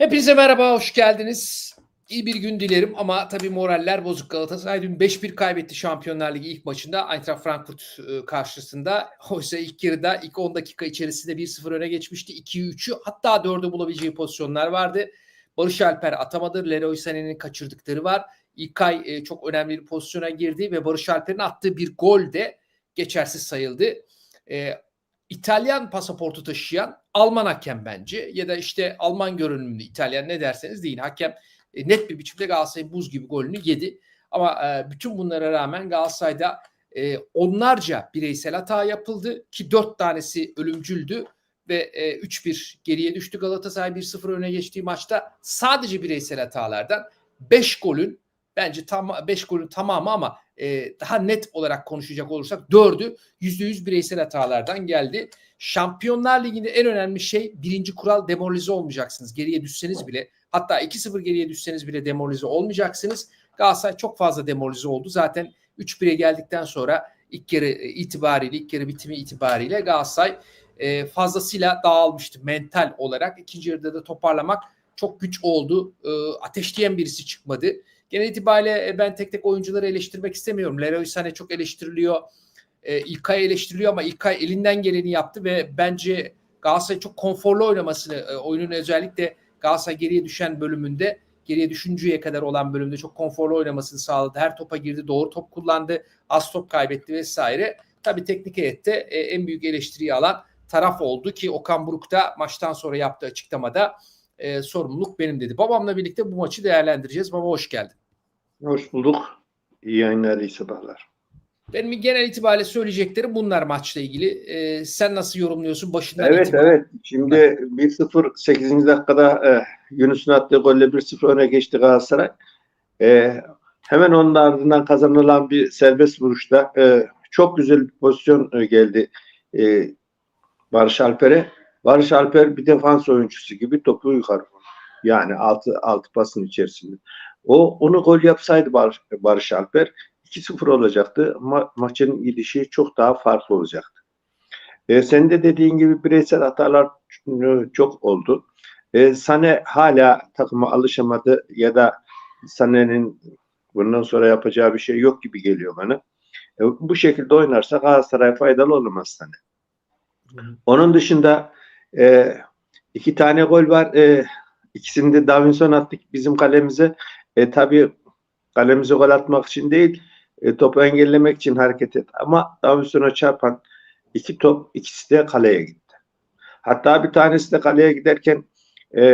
Hepinize merhaba, hoş geldiniz. İyi bir gün dilerim ama tabii moraller bozuk. Galatasaray dün 5-1 kaybetti Şampiyonlar Ligi ilk maçında Eintracht Frankfurt e, karşısında. Oysa ilk yarıda ilk 10 dakika içerisinde 1-0 öne geçmişti. 2-3'ü hatta 4'ü bulabileceği pozisyonlar vardı. Barış Alper atamadı. Leroy Sané'nin kaçırdıkları var. İlkay e, çok önemli bir pozisyona girdi ve Barış Alper'in attığı bir gol de geçersiz sayıldı. E, İtalyan pasaportu taşıyan Alman hakem bence. Ya da işte Alman görünümlü İtalyan ne derseniz deyin. Hakem e, net bir biçimde Galatasaray'ın buz gibi golünü yedi. Ama e, bütün bunlara rağmen Galatasaray'da e, onlarca bireysel hata yapıldı ki dört tanesi ölümcüldü ve e, 3-1 geriye düştü Galatasaray. 1-0 öne geçtiği maçta sadece bireysel hatalardan 5 golün bence tam 5 golün tamamı ama e, daha net olarak konuşacak olursak 4'ü %100 bireysel hatalardan geldi. Şampiyonlar Ligi'nde en önemli şey birinci kural demoralize olmayacaksınız. Geriye düşseniz bile hatta 2-0 geriye düşseniz bile demoralize olmayacaksınız. Galatasaray çok fazla demoralize oldu. Zaten 3-1'e geldikten sonra ilk yarı itibariyle, ilk yarı bitimi itibariyle Galatasaray e, fazlasıyla dağılmıştı mental olarak. İkinci yarıda da toparlamak çok güç oldu. E, ateşleyen birisi çıkmadı. Genel itibariyle e, ben tek tek oyuncuları eleştirmek istemiyorum. Leroy Sané çok eleştiriliyor. E, İlkay eleştiriliyor ama İlkay elinden geleni yaptı ve bence Galatasaray çok konforlu oynamasını, e, oyunun özellikle Galatasaray geriye düşen bölümünde, geriye düşünceye kadar olan bölümde çok konforlu oynamasını sağladı. Her topa girdi, doğru top kullandı, az top kaybetti vesaire. Tabii teknik heyette e, en büyük eleştiriyi alan taraf oldu ki Okan Buruk da maçtan sonra yaptığı açıklamada e, sorumluluk benim dedi. Babamla birlikte bu maçı değerlendireceğiz. Baba hoş geldin. Hoş bulduk. İyi yayınlar, iyi sabahlar. Benim genel itibariyle söyleyeceklerim bunlar maçla ilgili. Ee, sen nasıl yorumluyorsun başından Evet itibaren? evet. Şimdi 1-0 8. dakikada e, Yunus'un attığı golle 1-0 öne geçti Galatasaray. E, hemen onun ardından kazanılan bir serbest vuruşta e, çok güzel bir pozisyon e, geldi e, Barış Alper'e. Barış Alper bir defans oyuncusu gibi topu yukarı vurdu. Yani altı, altı pasın içerisinde. O onu gol yapsaydı Barış, Barış Alper 2-0 olacaktı. Ma- maçın gidişi çok daha farklı olacaktı. E, senin de dediğin gibi bireysel hatalar e, çok oldu. E, Sane hala takıma alışamadı ya da Sane'nin bundan sonra yapacağı bir şey yok gibi geliyor bana. E, bu şekilde oynarsa Galatasaray faydalı olamaz Sane. Onun dışında e, iki tane gol var. E, ikisini de Davinson attık bizim kalemize. E, tabii kalemize gol atmak için değil, e, topu engellemek için hareket et. Ama Davinson'a çarpan iki top, ikisi de kaleye gitti. Hatta bir tanesi de kaleye giderken e,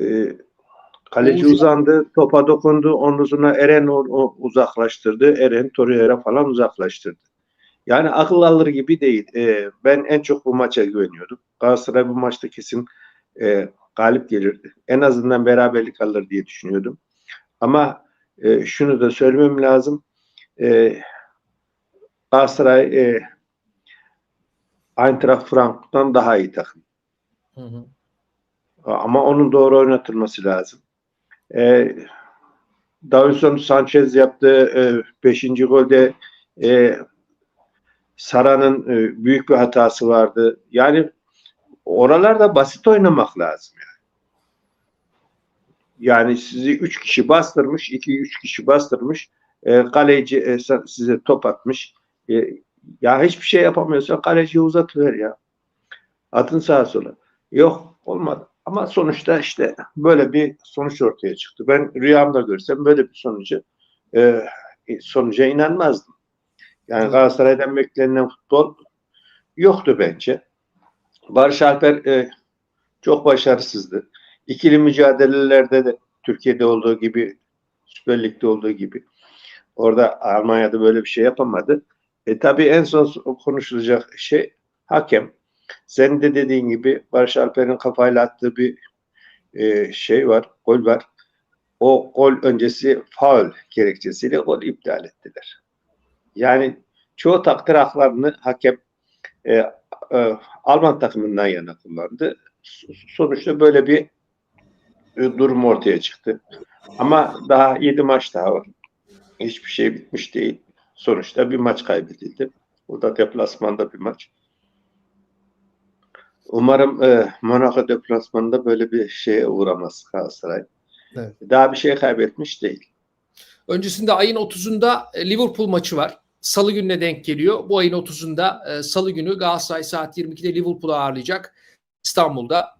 e, kaleci Oğuz- uzandı, topa dokundu, omuzuna Eren o, o uzaklaştırdı. Eren Torreira falan uzaklaştırdı. Yani akıl alır gibi değil. E, ben en çok bu maça güveniyordum. Galatasaray bu maçta kesin e, galip gelirdi. En azından beraberlik alır diye düşünüyordum. Ama e, şunu da söylemem lazım. E, Galatasaray e, Eintracht Frankfurt'tan daha iyi takım. Hı hı. Ama onun doğru oynatılması lazım. E, Davinson Sanchez yaptığı 5. golde e, Sara'nın e, büyük bir hatası vardı. Yani oralarda basit oynamak lazım. Yani, yani sizi 3 kişi bastırmış, 2-3 kişi bastırmış. E, kaleci e, size top atmış. E, ya hiçbir şey yapamıyorsa kaleciyi uzatıver ya. Atın sağa sola. Yok olmadı. Ama sonuçta işte böyle bir sonuç ortaya çıktı. Ben rüyamda görsem böyle bir sonucu e, sonuca inanmazdım. Yani Galatasaray'dan beklenen futbol yoktu bence. Barış Alper e, çok başarısızdı. İkili mücadelelerde de Türkiye'de olduğu gibi, Süper Lig'de olduğu gibi orada Almanya'da böyle bir şey yapamadı. E tabii en son konuşulacak şey hakem. Senin de dediğin gibi Barış Alper'in kafayla attığı bir e, şey var, gol var. O gol öncesi faul gerekçesiyle gol iptal ettiler. Yani çoğu takdir haklarını hakem e, e, Alman takımından yana kullandı. Sonuçta böyle bir durum ortaya çıktı. Ama daha 7 maç daha var. Hiçbir şey bitmiş değil. Sonuçta bir maç kaybedildi. O da deplasmanda bir maç. Umarım e, Monaco deplasmanında böyle bir şeye uğramaz Galatasaray. Evet. Daha bir şey kaybetmiş değil. Öncesinde ayın 30'unda e, Liverpool maçı var. Salı gününe denk geliyor. Bu ayın 30'unda e, Salı günü Galatasaray saat 22'de Liverpool'u ağırlayacak İstanbul'da.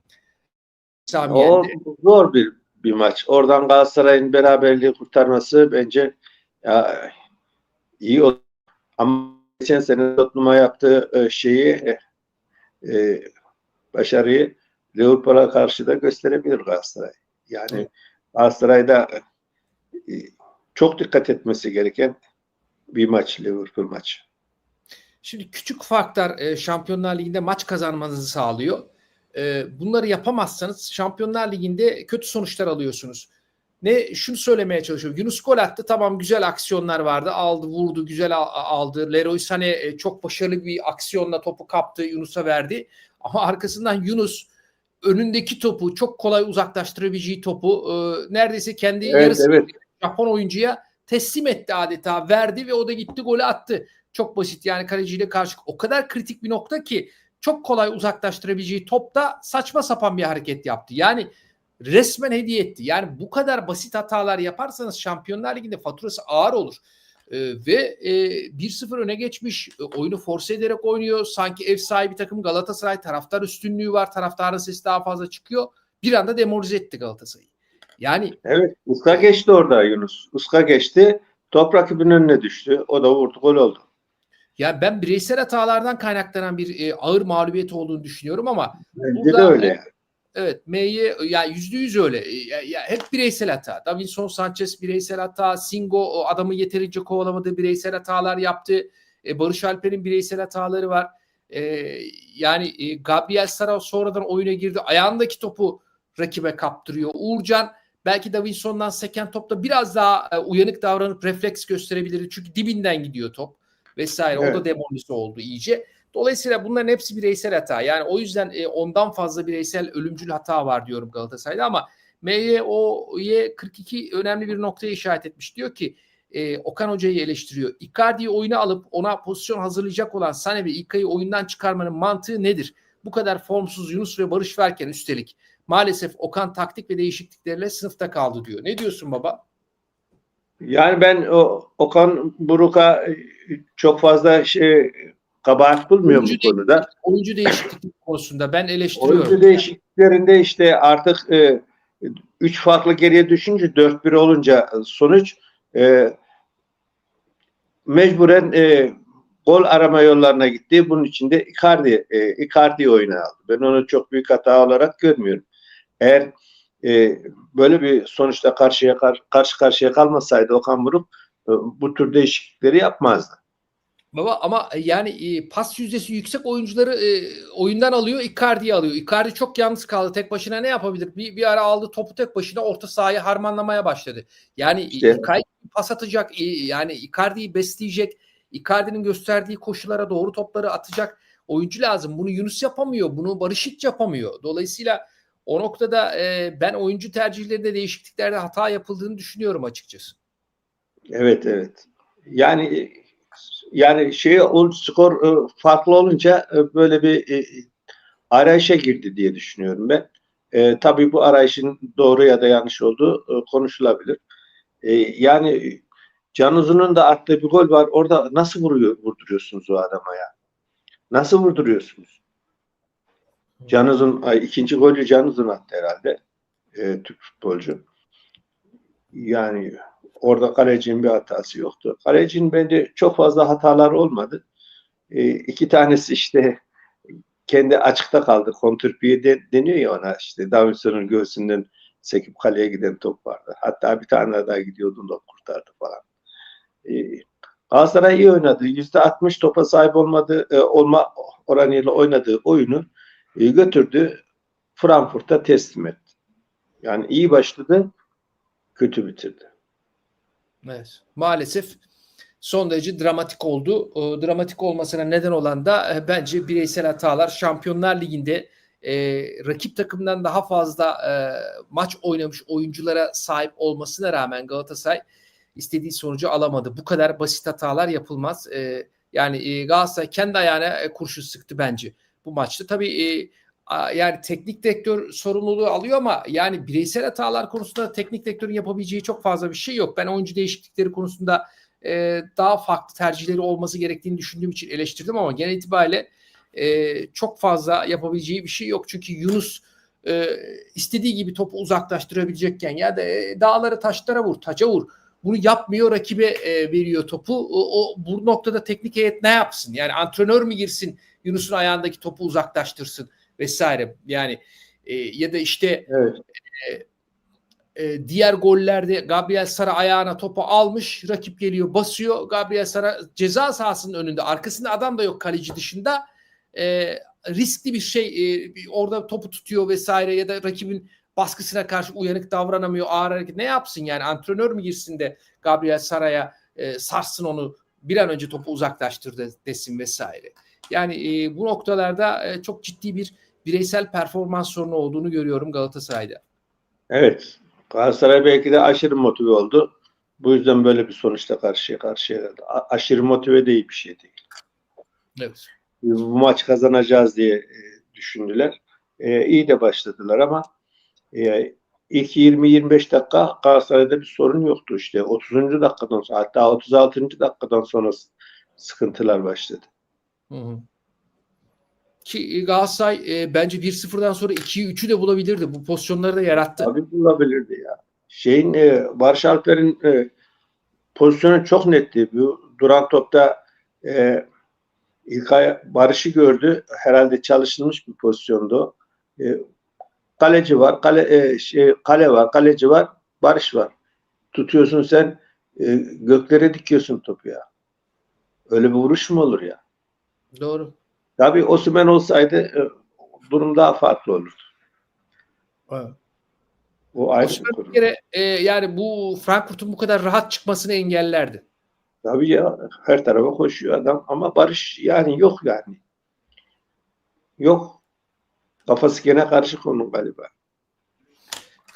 Sami O zor bir bir maç. Oradan Galatasaray'ın beraberliği kurtarması bence ya, iyi oldu. Ama geçen sene Tottenham'a yaptığı e, şeyi e, e, başarıyı Liverpool'a karşı da gösterebilir Galatasaray. Yani Evet. Galatasaray'da e, çok dikkat etmesi gereken bir maç Liverpool maçı. Şimdi küçük farklar e, Şampiyonlar Ligi'nde maç kazanmanızı sağlıyor. E, bunları yapamazsanız Şampiyonlar Ligi'nde kötü sonuçlar alıyorsunuz. Ne şunu söylemeye çalışıyorum. Yunus gol attı. Tamam güzel aksiyonlar vardı. Aldı, vurdu, güzel al- aldı. Leroy Sané e, çok başarılı bir aksiyonla topu kaptı, Yunus'a verdi. Ama arkasından Yunus önündeki topu çok kolay uzaklaştırabileceği topu e, neredeyse kendi Evet, yarısı evet. Japon oyuncuya teslim etti adeta. Verdi ve o da gitti golü attı. Çok basit yani kaleciyle karşı. O kadar kritik bir nokta ki çok kolay uzaklaştırabileceği topta saçma sapan bir hareket yaptı. Yani resmen hediye etti. Yani bu kadar basit hatalar yaparsanız Şampiyonlar Ligi'nde faturası ağır olur. Ee, ve e, 1-0 öne geçmiş. e, oyunu force ederek oynuyor. Sanki ev sahibi takım Galatasaray taraftar üstünlüğü var. Taraftarın sesi daha fazla çıkıyor. Bir anda demoralize etti Galatasaray'ı. Yani Evet. Uska geçti orada Yunus. Uska geçti. Top rakibinin önüne düştü. O da vurdu. Gol oldu. Ya ben bireysel hatalardan kaynaklanan bir e, ağır mağlubiyet olduğunu düşünüyorum ama Bence Burada- de öyle. yani. evet M'ye ya yüzde yüz öyle. E, Ya, ya hep bireysel hata. Davinson Sanchez bireysel hata. Singo o adamı yeterince kovalamadı. Bireysel hatalar yaptı. E, Barış Alper'in bireysel hataları var. E, yani e, Gabriel Sara sonradan oyuna girdi. Ayağındaki topu rakibe kaptırıyor. Uğurcan belki Davinson'dan seken topta biraz daha e, uyanık davranıp refleks gösterebilir. Çünkü dibinden gidiyor top vesaire. O Evet. da demoralize oldu iyice. Dolayısıyla bunların hepsi bireysel hata. Yani o yüzden e, ondan fazla bireysel ölümcül hata var diyorum Galatasaray'da ama MYO'ye 42 önemli bir noktaya işaret etmiş. Diyor ki e, Okan Hoca'yı eleştiriyor. Icardi'yi oyuna alıp ona pozisyon hazırlayacak olan Sane ve İlkay'ı oyundan çıkarmanın mantığı nedir? Bu kadar formsuz Yunus ve Barış varken üstelik maalesef Okan taktik ve değişiklikleriyle sınıfta kaldı diyor. Ne diyorsun baba? Yani ben o Okan Buruk'a çok fazla şey kabahat bulmuyorum bu Oyuncu konuda. Oyuncu değişiklik konusunda ben eleştiriyorum. Oyuncu değişikliklerinde işte artık e, üç farklı geriye düşünce 4-1 olunca sonuç e, mecburen e, gol arama yollarına gitti. Bunun için de Icardi, e, Icardi oyuna aldı. Ben onu çok büyük hata olarak görmüyorum. Eğer e, böyle bir sonuçta karşıya kar- karşı karşıya kalmasaydı Okan Buruk bu tür değişiklikleri yapmazdı. Baba ama yani e, pas yüzdesi yüksek oyuncuları e, oyundan alıyor, Icardi'yi alıyor. Icardi çok yalnız kaldı. Tek başına ne yapabilir? Bir, bir ara aldı topu tek başına orta sahayı harmanlamaya başladı. Yani İşte. Icardi pas atacak, e, yani Icardi'yi besleyecek. Icardi'nin gösterdiği koşulara doğru topları atacak oyuncu lazım. Bunu Yunus yapamıyor. Bunu Barış hiç yapamıyor. Dolayısıyla o noktada e, ben oyuncu tercihlerinde değişikliklerde hata yapıldığını düşünüyorum açıkçası. Evet evet. Yani yani şey o skor e, farklı olunca e, böyle bir e, arayışa girdi diye düşünüyorum ben. E, tabii bu arayışın doğru ya da yanlış olduğu e, konuşulabilir. E, yani Can Uzun'un da attığı bir gol var. Orada nasıl vuruyor, vurduruyorsunuz o adama ya? Nasıl vurduruyorsunuz? Can Uzun, ay, ikinci golü Can Uzun attı herhalde. E, Türk futbolcu. Yani orada kalecinin bir hatası yoktu. Kalecinin bence çok fazla hatalar olmadı. E, iki tanesi işte kendi açıkta kaldı. Kontrpiye de, deniyor ya ona işte Davinson'un göğsünden sekip kaleye giden top vardı. Hatta bir tane daha gidiyordu da kurtardı falan. E, Galatasaray iyi oynadı. Yüzde 60 topa sahip olmadı, e, olma oranıyla oynadığı oyunu e, götürdü. Frankfurt'a teslim etti. Yani iyi başladı, kötü bitirdi. Evet. Maalesef son derece dramatik oldu. O dramatik olmasına neden olan da e, bence bireysel hatalar. Şampiyonlar Ligi'nde e, rakip takımdan daha fazla e, maç oynamış oyunculara sahip olmasına rağmen Galatasaray istediği sonucu alamadı. Bu kadar basit hatalar yapılmaz. E, yani e, Galatasaray kendi ayağına e, kurşun sıktı bence bu maçta. Tabii e, yani teknik direktör sorumluluğu alıyor ama yani bireysel hatalar konusunda teknik direktörün yapabileceği çok fazla bir şey yok. Ben oyuncu değişiklikleri konusunda e, daha farklı tercihleri olması gerektiğini düşündüğüm için eleştirdim ama genel itibariyle e, çok fazla yapabileceği bir şey yok. Çünkü Yunus e, istediği gibi topu uzaklaştırabilecekken ya da e, dağları taşlara vur, taca vur. Bunu yapmıyor, rakibe e, veriyor topu. O, o bu noktada teknik heyet ne yapsın? Yani antrenör mü girsin, Yunus'un ayağındaki topu uzaklaştırsın vesaire. Yani e, ya da işte Evet. e, diğer gollerde Gabriel Sara ayağına topu almış, rakip geliyor, basıyor. Gabriel Sara ceza sahasının önünde, arkasında adam da yok kaleci dışında. E, riskli bir şey. e, orada topu tutuyor vesaire ya da rakibin baskısına karşı uyanık davranamıyor, ağır hareket. Ne yapsın yani? Antrenör mü girsin de Gabriel Sara'ya e, sarsın onu bir an önce topu uzaklaştır de- desin vesaire. Yani e, bu noktalarda e, çok ciddi bir bireysel performans sorunu olduğunu görüyorum Galatasaray'da. Evet. Galatasaray belki de aşırı motive oldu. Bu yüzden böyle bir sonuçla karşıya karşıya geldi. A- aşırı motive de iyi bir şey değil. Evet. Bu maç kazanacağız diye e, düşündüler. E, iyi de başladılar ama e, ilk 20-25 dakika Galatasaray'da bir sorun yoktu işte. 30. dakikadan sonra hatta 36. dakikadan sonra sıkıntılar başladı. Hı hı. Ki Galatasaray e, bence 1-0'dan sonra 2'yi 3'ü de bulabilirdi. Bu pozisyonları da yarattı. Tabii bulabilirdi ya. Şeyin e, Barış Alper'in e, pozisyonu çok netti. Bu duran topta e, İlkay Barış'ı gördü. Herhalde çalışılmış bir pozisyondu. E, kaleci var, kale e, şey kale var, kaleci var, Barış var. Tutuyorsun sen e, göklere dikiyorsun topu ya. Öyle bir vuruş mu olur ya? Doğru. Tabii Osimhen olsaydı e, durum daha farklı olurdu. O ayrı Osman bir kere e, yani bu Frankfurt'un bu kadar rahat çıkmasını engellerdi. Tabii ya her tarafa koşuyor adam ama Barış yani yok yani. Yok. Kafası gene karışık onun galiba.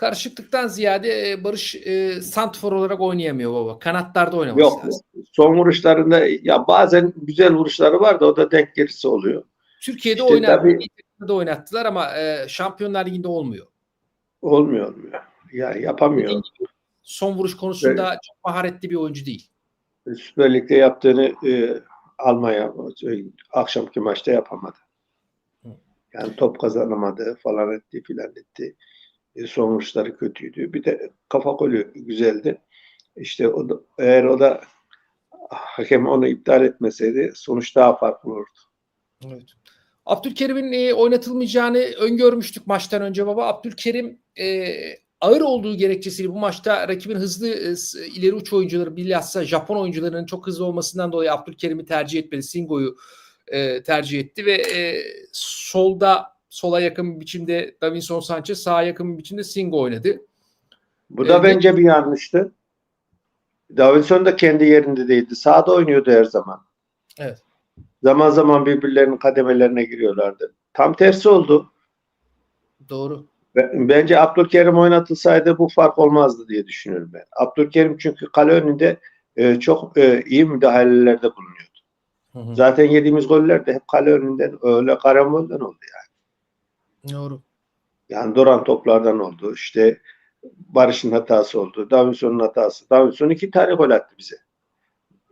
Karışıklıktan ziyade e, Barış e, santfor olarak oynayamıyor baba. Kanatlarda oynaması Yok. lazım. Son vuruşlarında ya bazen güzel vuruşları var da o da denk gerisi oluyor. Türkiye'de İşte tabii- da oynattılar ama e, Şampiyonlar Ligi'nde olmuyor. Olmuyor olmuyor. Ya yapamıyor. Son vuruş konusunda çok maharetli bir oyuncu değil. Süper Lig'de yaptığını e, Almanya e, akşamki maçta yapamadı. Yani top kazanamadı falan etti filan etti. E, son vuruşları kötüydü. Bir de kafa golü güzeldi. İşte o da, eğer o da hakem onu iptal etmeseydi sonuç daha farklı olurdu. Evet. Abdülkerim'in e, oynatılmayacağını öngörmüştük maçtan önce baba. Abdülkerim e, ağır olduğu gerekçesiyle bu maçta rakibin hızlı e, ileri uç oyuncuları bilhassa Japon oyuncularının çok hızlı olmasından dolayı Abdülkerim'i tercih etmedi. Singo'yu e, tercih etti ve e, solda sola yakın bir biçimde Davinson Sanchez, sağa yakın bir biçimde Singo oynadı. Bu da Evet. bence bir yanlıştı. Davinson da kendi yerinde değildi. Sağda oynuyordu her zaman. Evet. Zaman zaman birbirlerinin kademelerine giriyorlardı. Tam tersi oldu. Doğru. Bence Abdülkerim oynatılsaydı bu fark olmazdı diye düşünüyorum ben. Abdülkerim çünkü kale önünde e, çok e, iyi müdahalelerde bulunuyordu. Hı hı. Zaten yediğimiz goller de hep kale önünden öyle karambolden oldu yani. Doğru. Yani duran toplardan oldu. İşte Barış'ın hatası oldu. Davinson'un hatası. Davinson iki tane gol attı bize.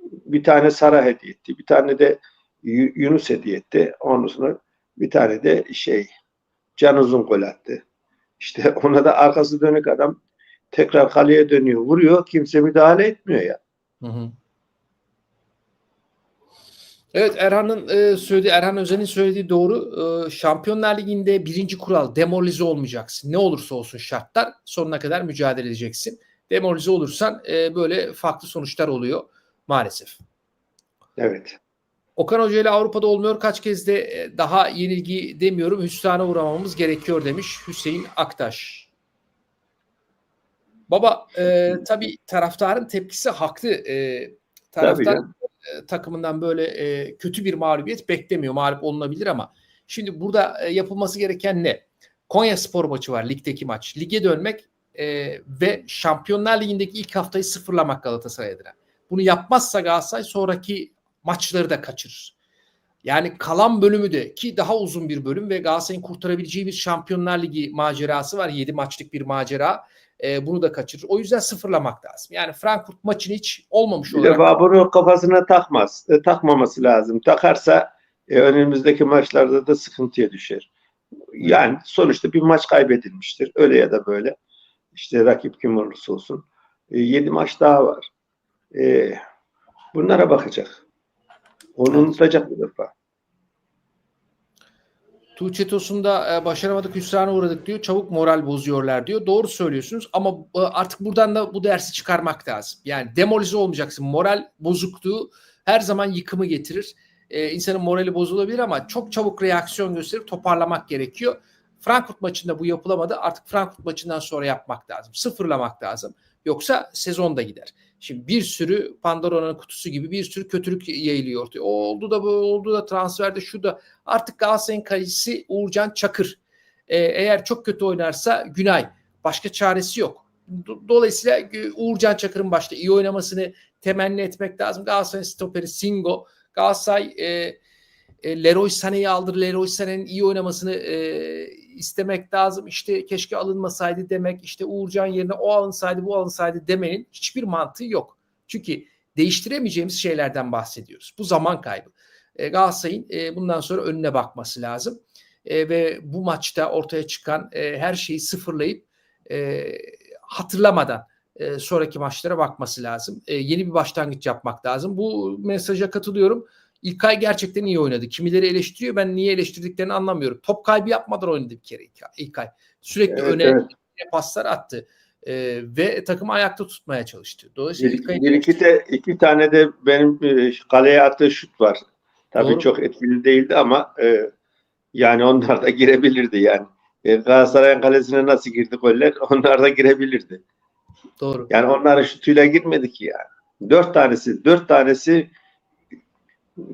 Bir tane Sara hediye etti. Bir tane de Yu- Yunus hediye etti. Ondan sonra bir tane de şey Can Uzun gol attı. İşte ona da arkası dönük adam tekrar kaleye dönüyor. Vuruyor. Kimse müdahale etmiyor ya. Hı hı. Evet Erhan'ın e, söylediği Erhan Özen'in söylediği doğru. E, Şampiyonlar Ligi'nde birinci kural demoralize olmayacaksın. Ne olursa olsun şartlar sonuna kadar mücadele edeceksin. Demoralize olursan e, böyle farklı sonuçlar oluyor maalesef. Evet. Okan Hoca ile Avrupa'da olmuyor. Kaç kez de e, daha yenilgi demiyorum. Hüsrana uğramamız gerekiyor demiş Hüseyin Aktaş. Baba e, tabii taraftarın tepkisi haklı. E, taraftar canım. E, takımından böyle e, kötü bir mağlubiyet beklemiyor. Mağlup olunabilir ama şimdi burada e, yapılması gereken ne? Konya Spor maçı var. Ligdeki maç. Lige dönmek e, ve Şampiyonlar Ligi'ndeki ilk haftayı sıfırlamak Galatasaray adına. Bunu yapmazsa Galatasaray sonraki maçları da kaçırır. Yani kalan bölümü de ki daha uzun bir bölüm ve Galatasaray'ın kurtarabileceği bir Şampiyonlar Ligi macerası var. 7 maçlık bir macera. E, bunu da kaçırır. O yüzden sıfırlamak lazım. Yani Frankfurt maçını hiç olmamış Bir olarak de bunu kafasına takmaz. E, takmaması lazım. Takarsa e, önümüzdeki maçlarda da sıkıntıya düşer. Yani sonuçta bir maç kaybedilmiştir. Öyle ya da böyle. İşte rakip kim olursa olsun. E, 7 maç daha var. E, bunlara bakacak. Onu unutacak bu defa. Tuğçe Tosun'da e, başaramadık hüsrana uğradık diyor. Çabuk moral bozuyorlar diyor. Doğru söylüyorsunuz ama e, artık buradan da bu dersi çıkarmak lazım. Yani demolize olmayacaksın. Moral bozukluğu her zaman yıkımı getirir. E, insanın morali bozulabilir ama çok çabuk reaksiyon gösterip toparlamak gerekiyor. Frankfurt maçında bu yapılamadı. Artık Frankfurt maçından sonra yapmak lazım. Sıfırlamak lazım. Yoksa sezon da gider. Şimdi bir sürü Pandora'nın kutusu gibi bir sürü kötülük yayılıyor ortaya. O oldu da bu oldu da transferde şu da. Artık Galatasaray'ın kalecisi Uğurcan Çakır. Ee, eğer çok kötü oynarsa Günay. Başka çaresi yok. Do- Dolayısıyla e, Uğurcan Çakır'ın başta iyi oynamasını temenni etmek lazım. Galatasaray'ın stoperi Singo. Galatasaray e, e, Leroy Sané'yi aldır. Leroy Sané'nin iyi oynamasını e, istemek lazım. İşte keşke alınmasaydı demek. İşte Uğurcan yerine o alınsaydı bu alınsaydı demenin hiçbir mantığı yok. Çünkü değiştiremeyeceğimiz şeylerden bahsediyoruz. Bu zaman kaybı. E, Galatasaray'ın e, bundan sonra önüne bakması lazım. E, ve bu maçta ortaya çıkan e, her şeyi sıfırlayıp e, hatırlamadan e, sonraki maçlara bakması lazım. E, yeni bir başlangıç yapmak lazım. Bu mesaja katılıyorum. İlkay gerçekten iyi oynadı. Kimileri eleştiriyor. Ben niye eleştirdiklerini anlamıyorum. Top kaybı yapmadan oynadı bir kere İlkay. İlkay. Sürekli Evet, öne evet. paslar attı. Ee, ve takımı ayakta tutmaya çalıştı. Dolayısıyla Bir, İlkay'ın bir iki, de, iki tane de benim e, kaleye attığı şut var. Tabii Doğru. çok etkili değildi ama e, yani onlar da girebilirdi yani. E, Galatasaray'ın kalesine nasıl girdi goller? Onlar da girebilirdi. doğru. Yani onların şutuyla girmedi ki yani. Dört tanesi, dört tanesi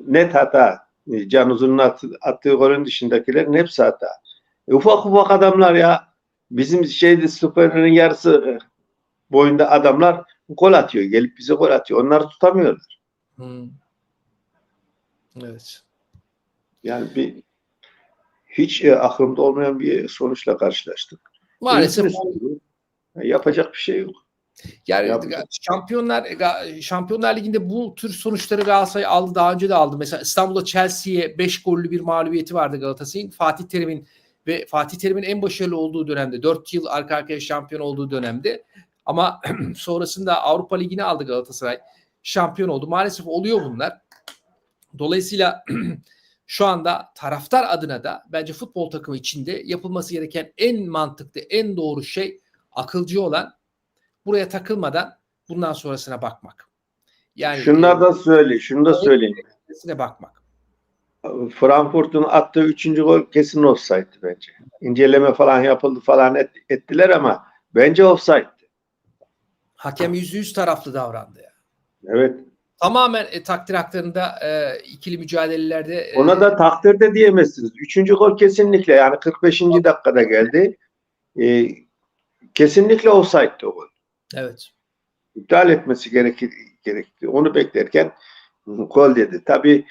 net hata. E, Can Uzun'un attı, attığı golün dışındakilerin hepsi hata. E, ufak ufak adamlar ya. Bizim şeyde stoperlerin yarısı e, boyunda adamlar gol atıyor. Gelip bize gol atıyor. Onları tutamıyorlar. Hmm. Evet. Yani bir hiç e, aklımda olmayan bir sonuçla karşılaştık. Maalesef Üzgünüz. Yapacak bir şey yok. Yani. Şampiyonlar Şampiyonlar Ligi'nde bu tür sonuçları Galatasaray aldı. Daha önce de aldı. Mesela İstanbul'da Chelsea'ye 5 gollü bir mağlubiyeti vardı Galatasaray'ın. Fatih Terim'in ve Fatih Terim'in en başarılı olduğu dönemde 4 yıl arka arkaya şampiyon olduğu dönemde ama sonrasında Avrupa Ligi'ni aldı Galatasaray. Şampiyon oldu. Maalesef oluyor bunlar. Dolayısıyla şu anda taraftar adına da bence futbol takımı içinde yapılması gereken en mantıklı, en doğru şey akılcı olan buraya takılmadan bundan sonrasına bakmak. Yani Şunlar da söyle, şunu da söyleyeyim. e, bakmak. Frankfurt'un attığı üçüncü gol kesin offside'di bence. İnceleme falan yapıldı falan et- ettiler ama bence offside'di. Hakem yüzde yüz taraflı davrandı. ya. Evet. Tamamen e, takdir haklarında e, ikili mücadelelerde e, Ona da takdir de diyemezsiniz. Üçüncü gol kesinlikle yani 45. dakikada geldi. Ee, kesinlikle offside'di o gol. Evet. iptal etmesi gerekir, gerekti. Onu beklerken gol dedi. Tabii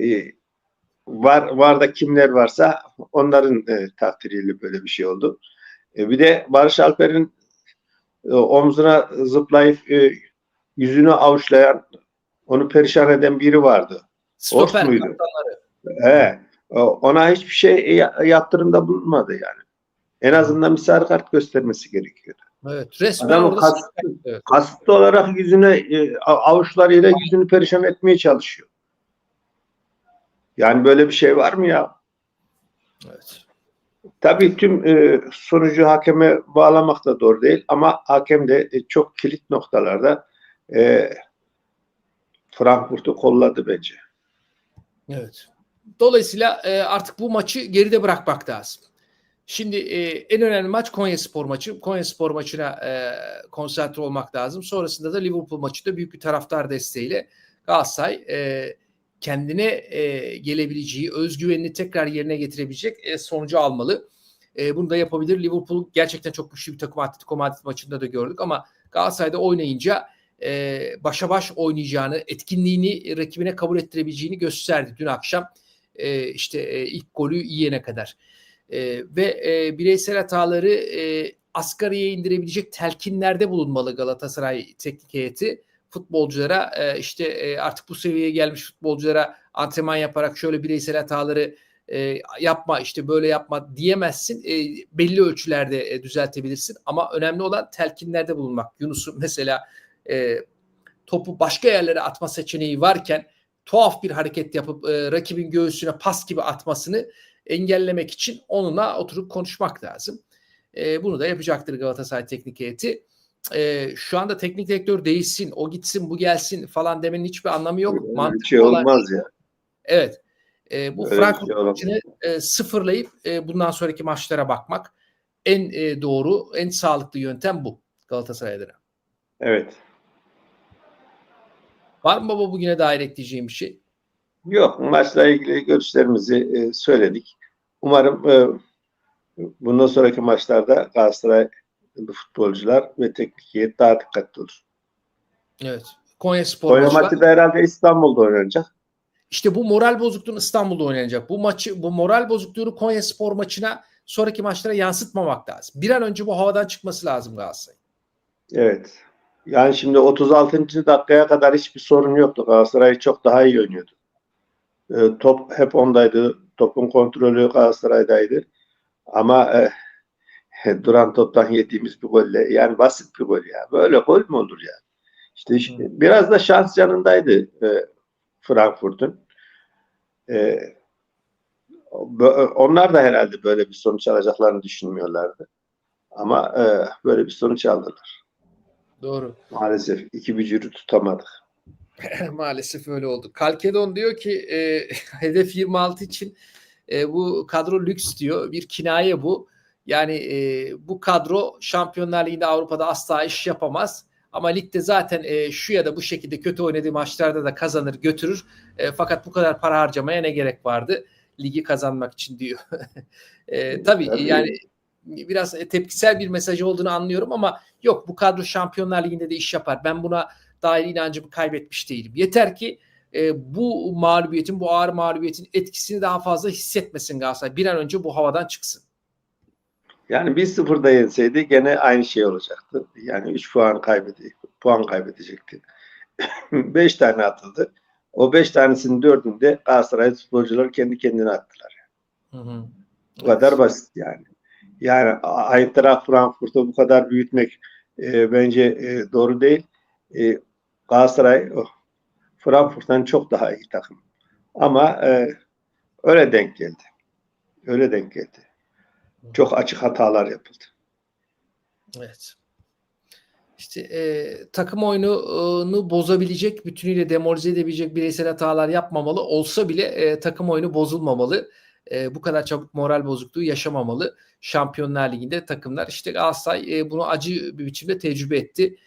e, var var da kimler varsa onların e, takdiriyle böyle bir şey oldu. E, bir de Barış Alper'in e, omzuna zıplayıp e, yüzünü avuçlayan onu perişan eden biri vardı. Stoper muydu? He, ona hiçbir şey ya- yaptırımda bulunmadı yani. En azından bir sarı kart göstermesi gerekiyordu. Evet. Resmen Adam orada kas- stoper. Evet. kasıtlı olarak yüzüne e, avuçlarıyla yüzünü perişan etmeye çalışıyor. Yani böyle bir şey var mı ya? evet. Tabii tüm e, sonucu hakeme bağlamak da doğru değil ama hakem de e, çok kilit noktalarda e, Frankfurt'u kolladı bence. Evet. Dolayısıyla e, artık bu maçı geride bırakmak lazım. Şimdi e, en önemli maç Konya Spor maçı. Konya Spor maçına e, konsantre olmak lazım. Sonrasında da Liverpool maçında büyük bir taraftar desteğiyle Galatasaray e, kendine e, gelebileceği, özgüvenini tekrar yerine getirebilecek e, sonucu almalı. E, bunu da yapabilir. Liverpool gerçekten çok güçlü bir takım Atletico Madrid maçında da gördük ama Galatasaray'da oynayınca e, başa baş oynayacağını, etkinliğini rakibine kabul ettirebileceğini gösterdi dün akşam. e, işte e, ilk golü yiyene kadar. E, ve e, bireysel hataları e, asgariye indirebilecek telkinlerde bulunmalı Galatasaray teknik heyeti. Futbolculara e, işte e, artık bu seviyeye gelmiş futbolculara antrenman yaparak şöyle bireysel hataları e, yapma işte böyle yapma diyemezsin. E, belli ölçülerde e, düzeltebilirsin ama önemli olan telkinlerde bulunmak. Yunus'un mesela e, topu başka yerlere atma seçeneği varken tuhaf bir hareket yapıp e, rakibin göğsüne pas gibi atmasını engellemek için onunla oturup konuşmak lazım. E, bunu da yapacaktır Galatasaray teknik heyeti. E, şu anda teknik direktör değişsin, o gitsin, bu gelsin falan demenin hiçbir anlamı yok. Mantıklı şey olmaz ya. Evet. E, bu Öyle Frankfurt şey e, sıfırlayıp e, bundan sonraki maçlara bakmak en e, doğru, en sağlıklı yöntem bu Galatasaray adına. Evet. Var mı baba bugüne dair ekleyeceğim bir şey? Yok, maçla ilgili görüşlerimizi e, söyledik. Umarım e, bundan sonraki maçlarda Galatasaray futbolcular ve teknik heyet daha dikkatli olur. Evet. Konya Spor Konya maçı da herhalde İstanbul'da oynanacak. İşte bu moral bozukluğun İstanbul'da oynanacak. Bu maçı, bu moral bozukluğunu Konya Spor maçına sonraki maçlara yansıtmamak lazım. Bir an önce bu havadan çıkması lazım Galatasaray. Evet. Yani şimdi 36. dakikaya kadar hiçbir sorun yoktu. Galatasaray çok daha iyi oynuyordu. E, top hep ondaydı. Topun kontrolü Galatasaray'daydı. Ama e, duran toptan yediğimiz bir golle yani basit bir gol ya. Böyle gol mü olur ya? İşte, işte biraz da şans yanındaydı e, Frankfurt'un. E, onlar da herhalde böyle bir sonuç alacaklarını düşünmüyorlardı. Ama e, böyle bir sonuç aldılar. Doğru. Maalesef iki bücürü tutamadık. Maalesef öyle oldu. Kalkedon diyor ki e, hedef 26 için e, bu kadro lüks diyor. Bir kinaye bu. Yani e, bu kadro Şampiyonlar Ligi'nde Avrupa'da asla iş yapamaz. Ama ligde zaten e, şu ya da bu şekilde kötü oynadığı maçlarda da kazanır götürür. E, fakat bu kadar para harcamaya ne gerek vardı? Ligi kazanmak için diyor. e, tabii, Tabii. yani biraz tepkisel bir mesaj olduğunu anlıyorum ama yok bu kadro Şampiyonlar Ligi'nde de iş yapar. Ben buna dair inancımı kaybetmiş değilim. Yeter ki e, bu mağlubiyetin, bu ağır mağlubiyetin etkisini daha fazla hissetmesin Galatasaray. Bir an önce bu havadan çıksın. Yani 1-0'da yenseydi gene aynı şey olacaktı. Yani 3 puan kaybedi, puan kaybedecekti. 5 tane atıldı. O 5 tanesinin dördünde Galatasaray futbolcuları kendi kendine attılar. Hı hı. Bu kadar basit yani. Yani Eintracht Frankfurt'u bu kadar büyütmek e, bence e, doğru değil. E, Galatasaray oh, Frankfurt'tan çok daha iyi takım. Ama e, öyle denk geldi. Öyle denk geldi. Çok açık hatalar yapıldı. Evet. İşte e, takım oyununu bozabilecek, bütünüyle demoralize edebilecek bireysel hatalar yapmamalı. Olsa bile e, takım oyunu bozulmamalı. E, bu kadar çabuk moral bozukluğu yaşamamalı. Şampiyonlar Ligi'nde takımlar. İşte Galatasaray e, bunu acı bir biçimde tecrübe etti.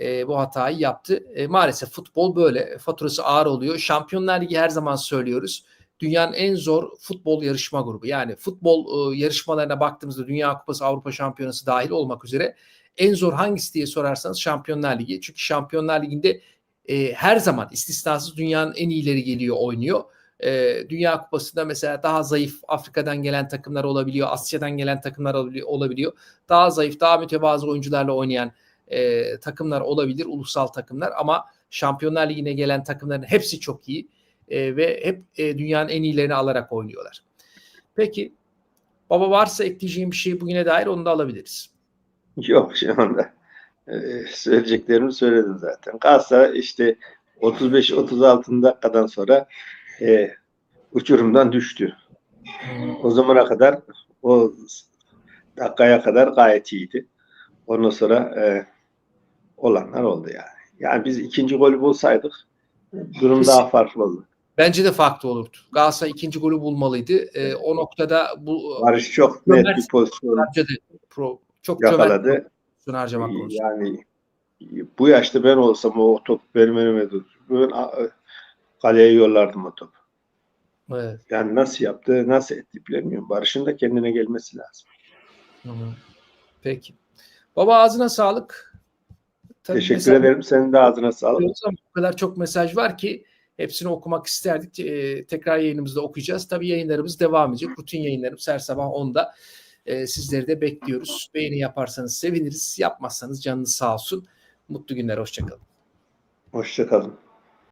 E, bu hatayı yaptı. E, maalesef futbol böyle. Faturası ağır oluyor. Şampiyonlar Ligi her zaman söylüyoruz. Dünyanın en zor futbol yarışma grubu. Yani futbol e, yarışmalarına baktığımızda Dünya Kupası, Avrupa Şampiyonası dahil olmak üzere en zor hangisi diye sorarsanız Şampiyonlar Ligi. Çünkü Şampiyonlar Ligi'nde e, her zaman istisnasız dünyanın en iyileri geliyor oynuyor. E, Dünya Kupası'nda mesela daha zayıf Afrika'dan gelen takımlar olabiliyor, Asya'dan gelen takımlar olabiliyor. Daha zayıf, daha mütevazı oyuncularla oynayan e, takımlar olabilir, ulusal takımlar ama Şampiyonlar Ligi'ne gelen takımların hepsi çok iyi e, ve hep e, dünyanın en iyilerini alarak oynuyorlar. Peki baba varsa ekleyeceğim bir şey bugüne dair onu da alabiliriz. Yok şu anda. Ee, söyleyeceklerimi söyledim zaten. Galatasaray işte 35-36 dakikadan sonra e, uçurumdan düştü. O zamana kadar o dakikaya kadar gayet iyiydi. Ondan sonra e, olanlar oldu yani. Yani biz ikinci golü bulsaydık durum daha farklı oldu. Bence de farklı olurdu. Galatasaray ikinci golü bulmalıydı. E, o noktada bu Barış çok net bir pozisyon harcadı. Pro, çok yakaladı. pozisyon harcamak konusunda. Yani bu yaşta ben olsam o top benim önüme. Ben kaleye yollardım o topu. Evet. Yani nasıl yaptı, nasıl etti bilemiyorum. Barış'ın da kendine gelmesi lazım. Hı hı. Peki. Baba ağzına sağlık. Tabii Teşekkür mesaj ederim. Senin de ağzına sağlık. O kadar çok mesaj var ki Hepsini okumak isterdik. E, tekrar yayınımızda okuyacağız. Tabii yayınlarımız devam edecek. Rutin yayınlarımız her sabah 10'da. E, sizleri de bekliyoruz. Beğeni yaparsanız seviniriz. Yapmazsanız canınız sağ olsun. Mutlu günler. Hoşçakalın. Hoşçakalın.